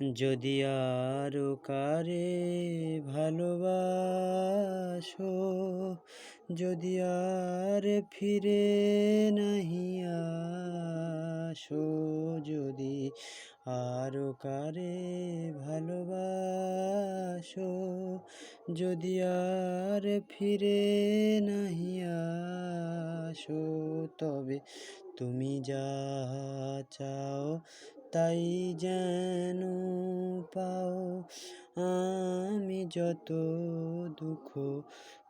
যদি আরও কারে ভালোবাসো, যদি আর ফিরে নাহি আসো, যদি আরও কারে ভালোবাসো, যদি আর ফিরে নাহি আসো, তবে তুমি যা চাও তাই যেন পাও আমি যত দুঃখ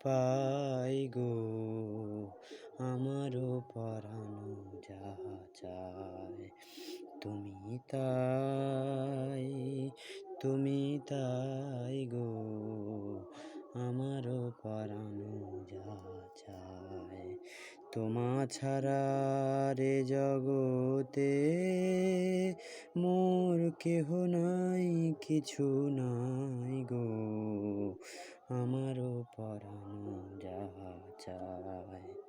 পাই গো, আমারও পরানো যাহা চায় তুমি তাই তুমি তাই গো, আমারও পরানো যাহা চায়। তোমা ছাড়া রে জগতে কেহ নাই কিছু নাই গো। আমারও পরাণ যাহা চায়।